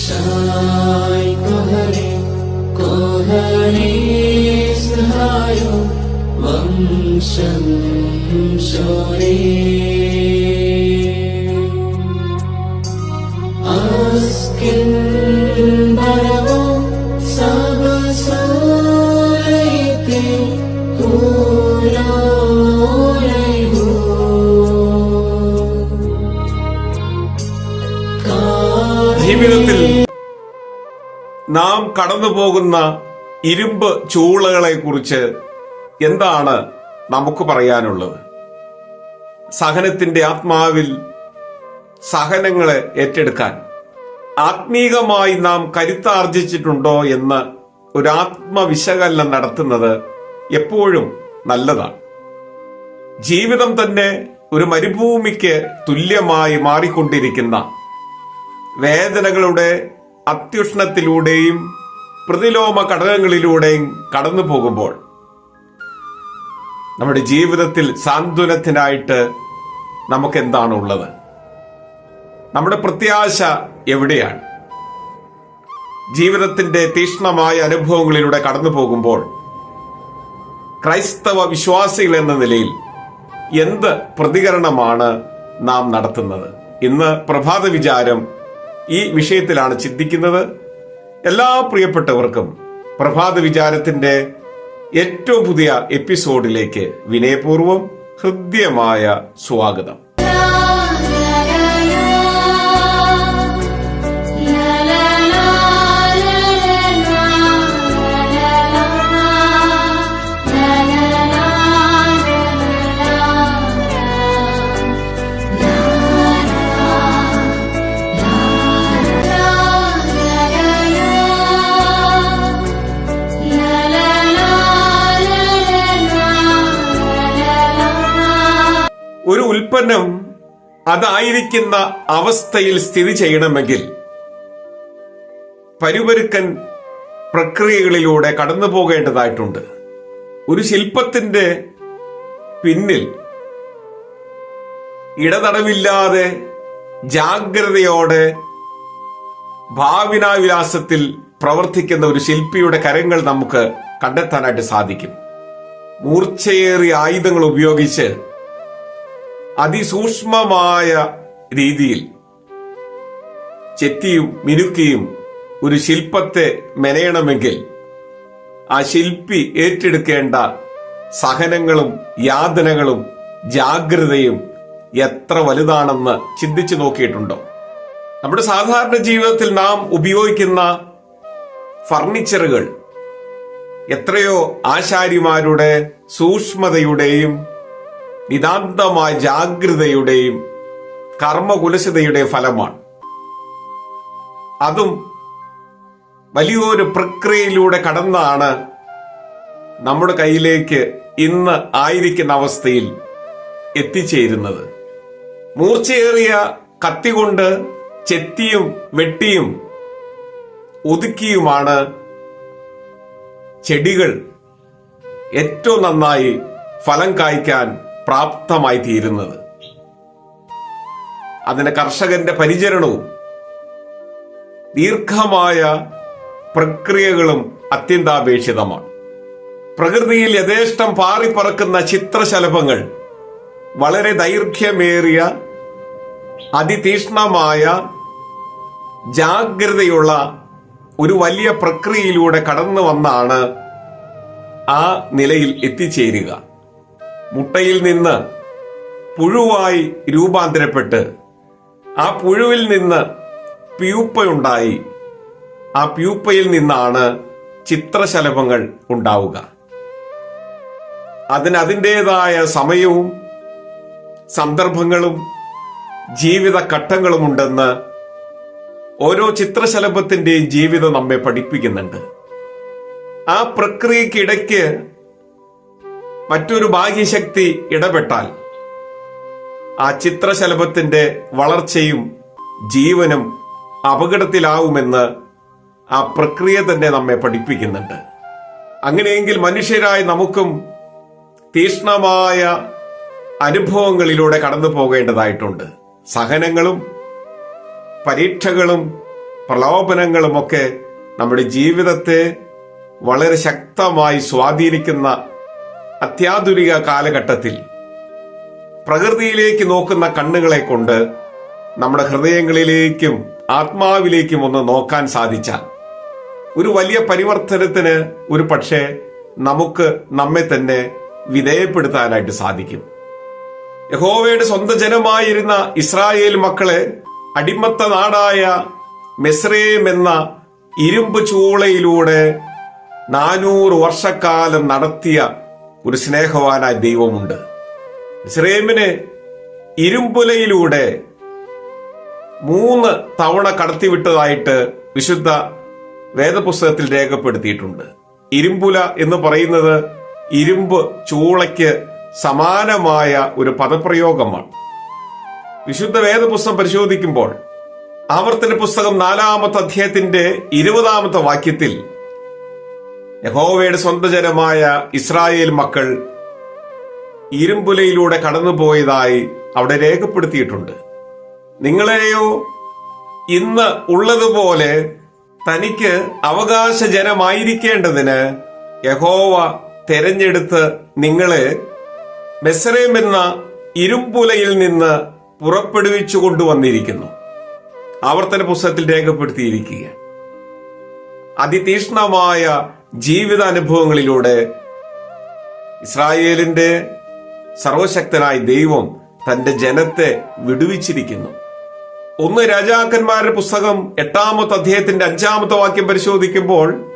शाय हरे कोहे स्नाय वं शं से अस्किम्बय सवसे कूल നാം കടന്നു പോകുന്ന ഇരുമ്പ് ചൂളകളെ കുറിച്ച് എന്താണ് നമുക്ക് പറയാനുള്ളത്? സഹനത്തിന്റെ ആത്മാവിൽ സഹനങ്ങളെ ഏറ്റെടുക്കാൻ ആത്മീകമായി നാം കരുത്താർജിച്ചിട്ടുണ്ടോ എന്ന് ഒരു ആത്മവിശകലനം നടത്തുന്നത് എപ്പോഴും നല്ലതാണ്. ജീവിതം തന്നെ ഒരു മരുഭൂമിക്ക് തുല്യമായി മാറിക്കൊണ്ടിരിക്കുന്ന വേദനകളുടെ അത്യുഷ്ണത്തിലൂടെയും പ്രതിലോമ ഘടകങ്ങളിലൂടെയും കടന്നു പോകുമ്പോൾ നമ്മുടെ ജീവിതത്തിൽ സാന്ത്വനത്തിനായിട്ട് നമുക്ക് എന്താണ് ഉള്ളത് നമ്മുടെ പ്രത്യാശ എവിടെയാണ്? ജീവിതത്തിന്റെ തീക്ഷ്ണമായ അനുഭവങ്ങളിലൂടെ കടന്നു പോകുമ്പോൾ ക്രൈസ്തവ വിശ്വാസികൾ എന്ന നിലയിൽ എന്ത് പ്രതികരണമാണ് നാം നടത്തുന്നത്? ഇന്ന് പ്രഭാത വിചാരം ഈ വിഷയത്തിലാണ് ചിന്തിക്കുന്നത്. എല്ലാ പ്രിയപ്പെട്ടവർക്കും പ്രഭാത വിചാരത്തിന്റെ ഏറ്റവും പുതിയ എപ്പിസോഡിലേക്ക് വിനയപൂർവം ഹൃദ്യമായ സ്വാഗതം. ഉൽപ്പന്നം അതായിരിക്കുന്ന അവസ്ഥയിൽ സ്ഥിതി ചെയ്യണമെങ്കിൽ പരുപരുക്കൻ പ്രക്രിയകളിലൂടെ കടന്നു പോകേണ്ടതായിട്ടുണ്ട്. ഒരു ശില്പത്തിന്റെ പിന്നിൽ ഇടതടവില്ലാതെ ജാഗ്രതയോടെ ഭാവിനാവിലാസത്തിൽ പ്രവർത്തിക്കുന്ന ഒരു ശില്പിയുടെ കരങ്ങൾ നമുക്ക് കണ്ടെത്താനായിട്ട് സാധിക്കും. മൂർച്ചയേറിയ ആയുധങ്ങൾ ഉപയോഗിച്ച് അതിസൂക്ഷ്മമായ രീതിയിൽ ചെത്തിയും മിനുക്കിയും ഒരു ശില്പത്തെ മെനയണമെങ്കിൽ ആ ശില്പി ഏറ്റെടുക്കേണ്ട സഹനങ്ങളും യാതനകളും ജാഗ്രതയും എത്ര വലുതാണെന്ന് ചിന്തിച്ചു നോക്കിയിട്ടുണ്ടോ? നമ്മുടെ സാധാരണ ജീവിതത്തിൽ നാം ഉപയോഗിക്കുന്ന ഫർണിച്ചറുകൾ എത്രയോ ആശാരിമാരുടെ സൂക്ഷ്മതയുടെയും നിതാന്തമായ ജാഗ്രതയുടെയും കർമ്മകുലശതയുടെ ഫലമാണ്. അതും വലിയൊരു പ്രക്രിയയിലൂടെ കടന്നാണ് നമ്മുടെ കയ്യിലേക്ക് ഇന്ന് ആയിരിക്കുന്ന അവസ്ഥയിൽ എത്തിച്ചേരുന്നത്. മൂർച്ചയേറിയ കത്തി കൊണ്ട് ചെത്തിയും വെട്ടിയും ഒതുക്കിയുമാണ് ചെടികൾ ഏറ്റവും നന്നായി ഫലം കായ്ക്കാൻ പ്രാപ്തമായി തീരുന്നത്. അതിന് കർഷകന്റെ പരിചരണവും ദീർഘമായ പ്രക്രിയകളും അത്യന്താപേക്ഷിതമാണ്. പ്രകൃതിയിൽ യഥേഷ്ടം പാറിപ്പറക്കുന്ന ചിത്രശലഭങ്ങൾ വളരെ ദൈർഘ്യമേറിയ അതിതീഷ്ണമായ ജാഗ്രതയുള്ള ഒരു വലിയ പ്രക്രിയയിലൂടെ കടന്നു വന്നാണ് ആ നിലയിൽ എത്തിച്ചേരുക. മുട്ടയിൽ നിന്ന് പുഴുവായി രൂപാന്തരപ്പെട്ട് ആ പുഴുവിൽ നിന്ന് പ്യൂപ്പയുണ്ടായി. ആ പ്യൂപ്പയിൽ നിന്നാണ് ചിത്രശലഭങ്ങൾ ഉണ്ടാവുക. അതിന് അതിന്റെതായ സമയവും സന്ദർഭങ്ങളും ജീവിത ഘട്ടങ്ങളുമുണ്ടെന്ന് ഓരോ ചിത്രശലഭത്തിന്റെയും ജീവിതം നമ്മെ പഠിപ്പിക്കുന്നുണ്ട്. ആ പ്രക്രിയക്കിടയ്ക്ക് മറ്റൊരു ബാഹ്യശക്തി ഇടപെട്ടാൽ ആ ചിത്രശലഭത്തിന്റെ വളർച്ചയും ജീവനും അപകടത്തിലാവുമെന്ന് ആ പ്രക്രിയ തന്നെ നമ്മെ പഠിപ്പിക്കുന്നുണ്ട്. അങ്ങനെയെങ്കിൽ മനുഷ്യരായ നമുക്കും തീഷ്ണമായ അനുഭവങ്ങളിലൂടെ കടന്നു പോകേണ്ടതായിട്ടുണ്ട്. സഹനങ്ങളും പരീക്ഷകളും പ്രലോഭനങ്ങളുമൊക്കെ നമ്മുടെ ജീവിതത്തെ വളരെ ശക്തമായി സ്വാധീനിക്കുന്ന അത്യാധുനിക കാലഘട്ടത്തിൽ പ്രകൃതിയിലേക്ക് നോക്കുന്ന കണ്ണുകളെ കൊണ്ട് നമ്മുടെ ഹൃദയങ്ങളിലേക്കും ആത്മാവിലേക്കും ഒന്ന് നോക്കാൻ സാധിച്ചാൽ ഒരു വലിയ പരിവർത്തനത്തിന് ഒരു പക്ഷേ നമുക്ക് നമ്മെ തന്നെ വിധേയപ്പെടുത്താനായിട്ട് സാധിക്കും. യഹോവയുടെ സ്വന്തം ജനമായിരുന്ന ഇസ്രായേൽ മക്കളെ അടിമത്ത നാടായ മെസ്രേം എന്ന ഇരുമ്പ് ചൂളയിലൂടെ നാനൂറ് വർഷക്കാലം നടത്തിയ ഒരു സ്നേഹവാനായ ദൈവമുണ്ട്. ഇസ്രേമിനെ ഇരുമ്പുലയിലൂടെ മൂന്ന് തവണ കടത്തിവിട്ടതായിട്ട് വിശുദ്ധ വേദപുസ്തകത്തിൽ രേഖപ്പെടുത്തിയിട്ടുണ്ട്. ഇരുമ്പുല എന്ന് പറയുന്നത് ഇരുമ്പ് ചൂളയ്ക്ക് സമാനമായ ഒരു പദപ്രയോഗമാണ്. വിശുദ്ധ വേദപുസ്തകം പരിശോധിക്കുമ്പോൾ ആവർത്തന പുസ്തകം നാലാമത്തെ അധ്യായത്തിന്റെ ഇരുപതാമത്തെ വാക്യത്തിൽ യഹോവയുടെ സ്വന്തജനമായ ഇസ്രായേൽ മക്കൾ ഇരുമ്പുലയിലൂടെ കടന്നുപോയതായി അവിടെ രേഖപ്പെടുത്തിയിട്ടുണ്ട്. നിങ്ങളെയോ ഇന്ന് ഉള്ളതുപോലെ തനിക്ക് അവകാശ ജനമായിരിക്കേണ്ടതിന് യഹോവ തെരഞ്ഞെടുത്ത് നിങ്ങളെ മെസ്രേം എന്ന ഇരുമ്പുലയിൽ നിന്ന് പുറപ്പെടുവിച്ചു കൊണ്ടുവന്നിരിക്കുന്നു. ആവർത്തന പുസ്തകത്തിൽ രേഖപ്പെടുത്തിയിരിക്കുക അതിതീഷ്ണമായ ജീവിതാനുഭവങ്ങളിലൂടെ ഇസ്രായേലിന്റെ സർവശക്തനായ ദൈവം തന്റെ ജനത്തെ വിടുവിച്ചിരിക്കുന്നു. ഒന്ന് രാജാക്കന്മാരുടെ പുസ്തകം എട്ടാമത്തെ അധ്യായത്തിന്റെ അഞ്ചാമത്തെ വാക്യം പരിശോധിക്കുമ്പോൾ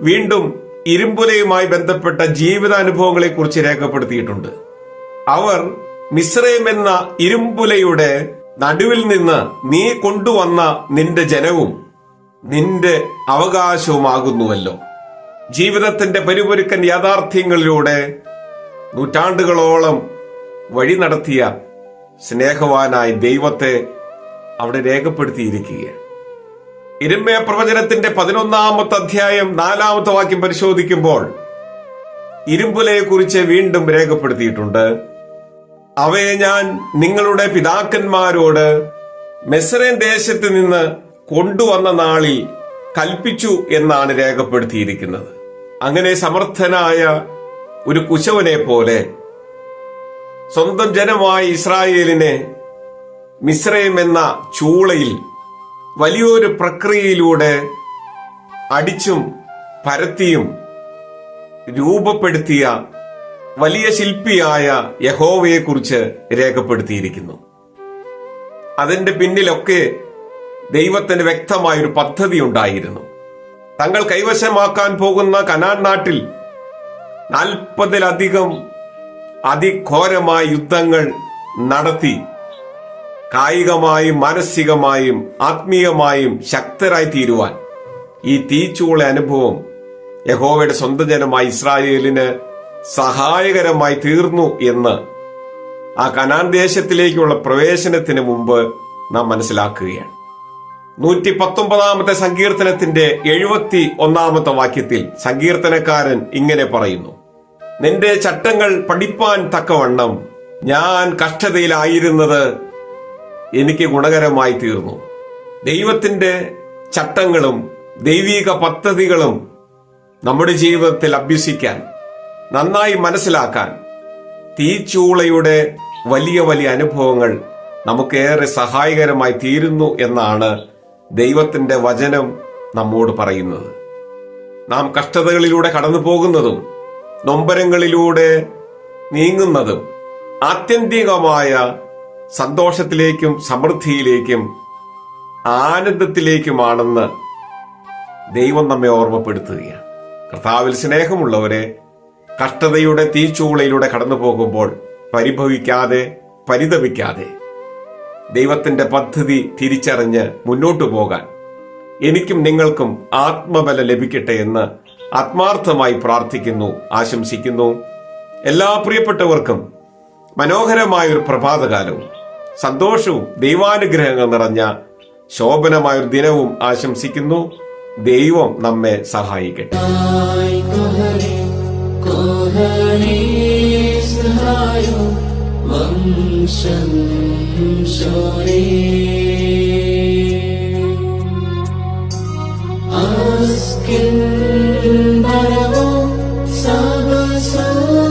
വീണ്ടും ഇരുമ്പുലയുമായി ബന്ധപ്പെട്ട ജീവിതാനുഭവങ്ങളെ കുറിച്ച് രേഖപ്പെടുത്തിയിട്ടുണ്ട്. അവർ മിശ്രയം എന്ന ഇരുമ്പുലയുടെ നടുവിൽ നിന്ന് നീ കൊണ്ടുവന്ന നിന്റെ ജനവും നിന്റെ അവകാശവുമാകുന്നുവല്ലോ. ജീവിതത്തിന്റെ പരിപൊരുക്കൻ യാഥാർത്ഥ്യങ്ങളിലൂടെ നൂറ്റാണ്ടുകളോളം വഴി നടത്തിയ സ്നേഹവാനായ ദൈവത്തെ അവിടെ രേഖപ്പെടുത്തിയിരിക്കുകയാണ്. ഇരുമയ പ്രവചനത്തിന്റെ പതിനൊന്നാമത്തെ അധ്യായം നാലാമത്തെ വാക്യം പരിശോധിക്കുമ്പോൾ ഇരുമ്പുലയെ കുറിച്ച് വീണ്ടും രേഖപ്പെടുത്തിയിട്ടുണ്ട്. അവയെ ഞാൻ നിങ്ങളുടെ പിതാക്കന്മാരോട് മെസറേൻ ദേശത്ത് നിന്ന് കൊണ്ടുവന്ന നാളിൽ കൽപ്പിച്ചു എന്നാണ് രേഖപ്പെടുത്തിയിരിക്കുന്നത്. അങ്ങനെ സമർത്ഥനായ ഒരു കുശവനെ പോലെ സ്വന്തം ജനമായ ഇസ്രായേലിനെ മിശ്രയം എന്ന ചൂളയിൽ വലിയൊരു പ്രക്രിയയിലൂടെ അടിച്ചും പരത്തിയും രൂപപ്പെടുത്തിയ വലിയ ശില്പിയായ യഹോവയെക്കുറിച്ച് രേഖപ്പെടുത്തിയിരിക്കുന്നു. അതിന്റെ പിന്നിലൊക്കെ ദൈവത്തിന് വ്യക്തമായൊരു പദ്ധതി ഉണ്ടായിരുന്നു. തങ്ങൾ കൈവശമാക്കാൻ പോകുന്ന കനാൻ നാട്ടിൽ നാൽപ്പതിലധികം അതിഘോരമായ യുദ്ധങ്ങൾ നടത്തി കായികമായും മാനസികമായും ആത്മീയമായും ശക്തരായി തീരുവാൻ ഈ തീച്ചൂള അനുഭവം യഹോവയുടെ സ്വന്തം ജനമായ ഇസ്രായേലിന് സഹായകരമായി തീർന്നു എന്ന് ആ കനാൻ ദേശത്തിലേക്കുള്ള പ്രവേശനത്തിന് മുമ്പ് നാം മനസ്സിലാക്കുകയാണ്. നൂറ്റി പത്തൊമ്പതാമത്തെ സങ്കീർത്തനത്തിന്റെ എഴുപത്തി ഒന്നാമത്തെ വാക്യത്തിൽ സങ്കീർത്തനക്കാരൻ ഇങ്ങനെ പറയുന്നു. നിന്റെ ചട്ടങ്ങൾ പഠിപ്പാൻ തക്കവണ്ണം ഞാൻ കഷ്ടതയിലായിരുന്നത് എനിക്ക് ഗുണകരമായി തീർന്നു. ദൈവത്തിന്റെ ചട്ടങ്ങളും ദൈവിക പദ്ധതികളും നമ്മുടെ ജീവിതത്തിൽ അഭ്യസിക്കാൻ നന്നായി മനസ്സിലാക്കാൻ തീച്ചൂളയുടെ വലിയ വലിയ അനുഭവങ്ങൾ നമുക്കേറെ സഹായകരമായി തീരുന്നു എന്നാണ് ദൈവത്തിന്റെ വചനം നമ്മോട് പറയുന്നത്. നാം കഷ്ടതകളിലൂടെ കടന്നു പോകുന്നതും നൊമ്പരങ്ങളിലൂടെ നീങ്ങുന്നതും ആത്യന്തികമായ സന്തോഷത്തിലേക്കും സമൃദ്ധിയിലേക്കും ആനന്ദത്തിലേക്കുമാണെന്ന് ദൈവം നമ്മെ ഓർമ്മപ്പെടുത്തുകയാണ്. കർത്താവിൽ സ്നേഹമുള്ളവരെ കഷ്ടതയുടെ തീച്ചൂളയിലൂടെ കടന്നു പോകുമ്പോൾ പരിഭവിക്കാതെ പരിതപിക്കാതെ ദൈവത്തിന്റെ പദ്ധതി തിരിച്ചറിഞ്ഞ് മുന്നോട്ടു പോകാൻ എനിക്കും നിങ്ങൾക്കും ആത്മബല ലഭിക്കട്ടെ എന്ന് ആത്മാർത്ഥമായി പ്രാർത്ഥിക്കുന്നു ആശംസിക്കുന്നു. എല്ലാ പ്രിയപ്പെട്ടവർക്കും മനോഹരമായ ഒരു പ്രഭാതകാലവും സന്തോഷവും ദൈവാനുഗ്രഹങ്ങൾ നിറഞ്ഞ ശോഭനമായൊരു ദിനവും ആശംസിക്കുന്നു. ദൈവം നമ്മെ സഹായിക്കട്ടെ. Ay, वंशं शोरे से भरवो बलवो सवसरे